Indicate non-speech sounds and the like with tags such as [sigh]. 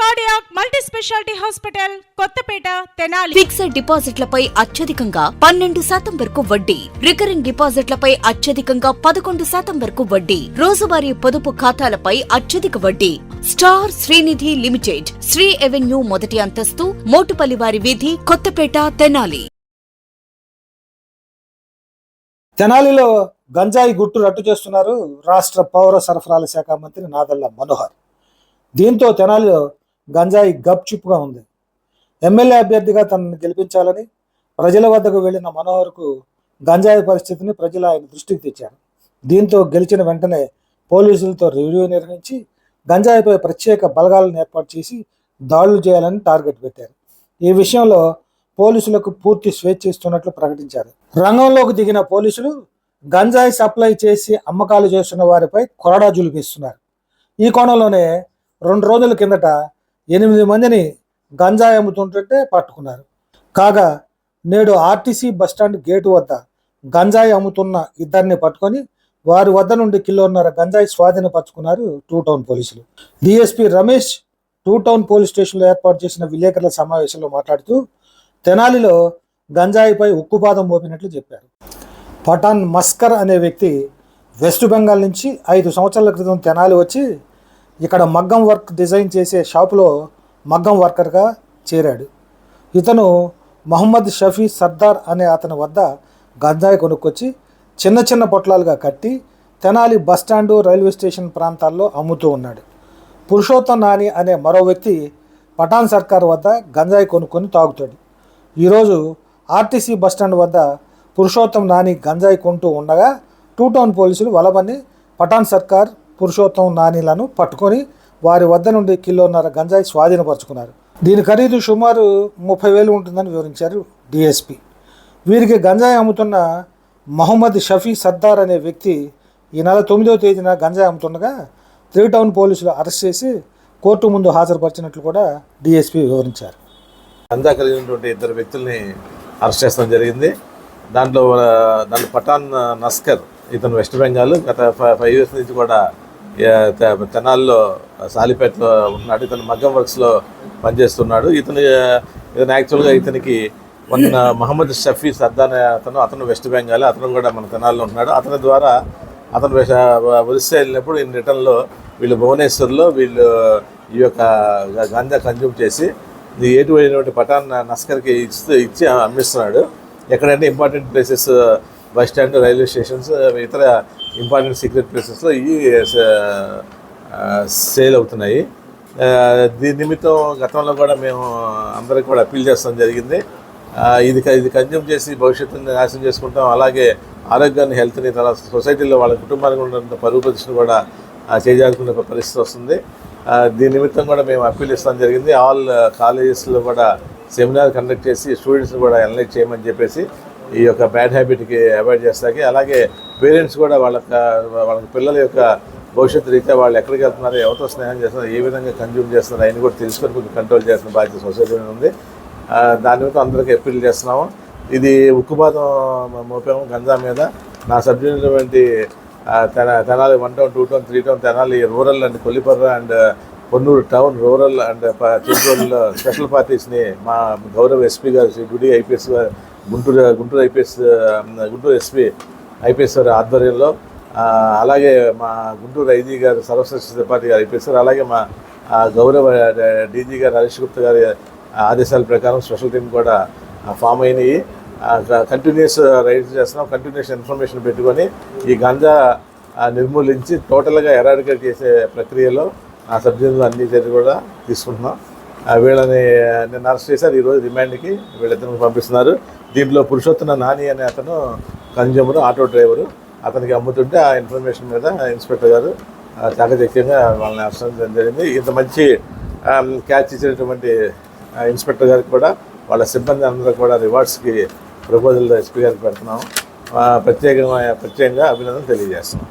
Cardiac multi speciality hospital Kothapeta Tenali. Fixed డిపాజిట్లపై అత్యధికంగా పన్నెండు శాతం వరకు వడ్డీ. రికరింగ్ డిపాజిట్లపై అత్యధికంగా పదకొండు శాతం వరకు వడ్డీ. రోజువారీ పొదుపు ఖాతాలపై అత్యధిక వడ్డీ. Star Srinidhi limited Shri avenue మొదటి అంతస్తు మోటుపల్లివారి వీధి కొత్తపేట తెనాలి. తెనాలిలో గంజాయి గుట్టు రట్టు చేస్తున్నారు రాష్ట్ర పౌర సరఫరాల శాఖ మంత్రి నాదల్ల మనోహర్. దీంతో తెనాలిలో గంజాయి గప్చుప్గా ఉంది. ఎమ్మెల్యే అభ్యర్థిగా తనను గెలిపించాలని ప్రజల వద్దకు వెళ్ళిన మనోహర్కు గంజాయి పరిస్థితిని ప్రజలు ఆయన దృష్టికి తెచ్చారు. దీంతో గెలిచిన వెంటనే పోలీసులతో రివ్యూ నిర్వహించి గంజాయిపై ప్రత్యేక బలగాలను ఏర్పాటు చేసి దాడులు చేయాలని టార్గెట్ పెట్టారు. ఈ విషయంలో పోలీసులకు పూర్తి స్వేచ్ఛ ఇస్తున్నట్లు ప్రకటించారు. రంగంలోకి దిగిన పోలీసులు గంజాయి సప్లై చేసి అమ్మకాలు చేస్తున్న వారిపై కొరడా జులిపిస్తున్నారు. ఈ కోణంలోనే రెండు రోజుల కిందట ఎనిమిది మందిని గంజాయి అమ్ముతుంటుంటే పట్టుకున్నారు. కాగా నేడు ఆర్టీసీ బస్టాండ్ గేటు వద్ద గంజాయి అమ్ముతున్న ఇద్దరిని పట్టుకొని వారి వద్ద నుండి కిలోన్నర గంజాయి స్వాధీనపరుచుకున్నారు టూ టౌన్ పోలీసులు. DSP Ramesh two town police స్టేషన్లో ఏర్పాటు చేసిన విలేకరుల సమావేశంలో మాట్లాడుతూ తెనాలిలో గంజాయిపై ఉక్కుపాదం మోపినట్లు చెప్పారు. పఠాన్ మస్కర్ అనే వ్యక్తి వెస్ట్ బెంగాల్ నుంచి ఐదు సంవత్సరాల క్రితం తెనాలి వచ్చి ఇక్కడ మగ్గం వర్క్ డిజైన్ చేసే షాపులో మగ్గం వర్కర్గా చేరాడు. ఇతను మహమ్మద్ షఫీ సర్దార్ అనే అతని వద్ద గంజాయి కొనుక్కొచ్చి చిన్న చిన్న పొట్లాలుగా కట్టి తెనాలి బస్టాండు రైల్వే స్టేషన్ ప్రాంతాల్లో అమ్ముతూ ఉన్నాడు. పురుషోత్తం నాని అనే మరో వ్యక్తి పఠాన్ సర్కార్ వద్ద గంజాయి కొనుక్కొని తాగుతాడు. ఈరోజు ఆర్టీసీ బస్టాండ్ వద్ద పురుషోత్తం నాని గంజాయి కొంటూ ఉండగా టూ టౌన్ పోలీసులు వలబని పఠాన్ సర్కార్ పురుషోత్తం నానీలను పట్టుకొని వారి వద్ద నుండి కిలోన్నర గంజాయి స్వాధీనపరుచుకున్నారు. దీని ఖరీదు సుమారు ముప్పై వేలు ఉంటుందని వివరించారు డిఎస్పి వీరికి గంజాయి అమ్ముతున్న మహమ్మద్ షఫీ సర్దార్ అనే వ్యక్తి ఈ నెల తొమ్మిదవ తేదీన గంజాయి అమ్ముతుండగా త్రీ టౌన్ పోలీసులు అరెస్ట్ చేసి కోర్టు ముందు హాజరుపరిచినట్లు కూడా డిఎస్పి వివరించారు. గంజా కలిగినటువంటి ఇద్దరు వ్యక్తుల్ని అరెస్ట్ చేస్తాం జరిగింది. దాంట్లో దాని పఠాన్ నస్కర్ ఇతను వెస్ట్ బెంగాల్ గత ఫైవ్ ఇయర్స్ నుంచి కూడా తెనాల్లో సాలిపేటలో ఉన్నాడు ఇతను మగ్గం వర్క్స్లో పనిచేస్తున్నాడు. ఇతను ఇతను యాక్చువల్గా ఇతనికి మొన్న [clears throat] మహమ్మద్ షఫీ సర్దార్ అనే అతను అతను వెస్ట్ బెంగాల్ అతను కూడా మన తెనాల్లో ఉంటున్నాడు. అతని ద్వారా అతను ఒరిస్సా వెళ్ళినప్పుడు ఇన్ రిటర్న్లో వీళ్ళు భువనేశ్వర్లో వీళ్ళు ఈ యొక్క గాంజా కన్జ్యూమ్ చేసి అయినటువంటి పఠాన్ నస్కర్కి ఇస్తూ ఇచ్చి అమ్మిస్తున్నాడు. ఎక్కడంటే important places bus stand railway stations ఇతర ఇంపార్టెంట్ సీక్రెట్ ప్లేసెస్లో ఇవి సేల్ అవుతున్నాయి. దీని నిమిత్తం గతంలో కూడా మేము అందరికి కూడా అప్పీల్ చేస్తాం జరిగింది. ఇది ఇది కన్జ్యూమ్ చేసి భవిష్యత్తుని నాశనం చేసుకుంటాం. అలాగే ఆరోగ్యాన్ని హెల్త్ని తర్వాత సొసైటీలో వాళ్ళ కుటుంబానికి ఉన్న పరుగు ప్రతిష్టను కూడా చేజారుకునే పరిస్థితి వస్తుంది. దీని నిమిత్తం కూడా మేము అప్పీల్ ఇస్తాం జరిగింది. ఆల్ కాలేజెస్లో కూడా సెమినార్ కండక్ట్ చేసి స్టూడెంట్స్ని కూడా ఎనలైట్ చేయమని చెప్పేసి ఈ యొక్క బ్యాడ్ హ్యాబిట్కి అవాయిడ్ చేస్తాకి. అలాగే పేరెంట్స్ కూడా వాళ్ళ వాళ్ళ పిల్లల యొక్క భవిష్యత్తు రీత్యా వాళ్ళు ఎక్కడికి వెళ్తున్నారు ఎవరితో స్నేహం చేస్తున్నారు ఏ విధంగా కన్జ్యూమ్ చేస్తున్నారు అయిన కూడా తెలుసుకొని కొంచెం కంట్రోల్ చేస్తున్న బాధ్యత సొసైటీ ఉంది. దాని మీద అందరికీ అప్పీల్ చేస్తున్నాము. ఇది ఉక్కుపాతం మోపాము గంజా మీద. నా సబ్జెక్టువంటి తెన Tenali one town two town three town Tenali rural and Kollipara and Ponnuru town rural and చిత్తూరులో స్పెషల్ పార్టీస్ని మా గౌరవ ఎస్పీ గారు శ్రీ గుడి ఐపీఎస్ గారు Guntur Guntur IPS Guntur SP IPS గారి ఆధ్వర్యంలో అలాగే మా గుంటూరు ఐజీ గారు సర్వశ్రేష్ఠ త్రిపాఠి గారు ఐపీఎస్ గారు అలాగే మా గౌరవ డీజీ గారు హరీష్ గుప్తా గారి ఆదేశాల ప్రకారం స్పెషల్ టీం కూడా ఫామ్ అయినాయి. కంటిన్యూస్ రైడ్స్ చేస్తున్నాం. కంటిన్యూస్ ఇన్ఫర్మేషన్ పెట్టుకొని ఈ గంజా నిర్మూలించి టోటల్గా ఎరాడికేట్ చేసే ప్రక్రియలో ఆ సబ్జెక్టులు అన్ని చర్యలు కూడా తీసుకుంటున్నాం. వీళ్ళని నిన్న అరెస్ట్ చేశారు. ఈరోజు రిమాండ్కి వీళ్ళిద్దరిని పంపిస్తున్నారు. దీంట్లో పురుషోత్తమ నాని అనే అతను కన్జ్యూమర్ ఆటో డ్రైవరు. అతనికి అమ్ముతుంటే ఆ ఇన్ఫర్మేషన్ మీద ఇన్స్పెక్టర్ గారు చాకచక్యంగా వాళ్ళని అరెస్ట్ చేయడం జరిగింది. ఇంత మంచి క్యాచ్ ఇచ్చినటువంటి ఇన్స్పెక్టర్ గారికి కూడా వాళ్ళ సిబ్బంది అందరూ కూడా రివార్డ్స్కి ప్రపోజల్ ఎస్పీ గారికి పెడుతున్నాము ప్రత్యేకంగా ప్రత్యేకంగా అభినందన తెలియజేస్తున్నాం.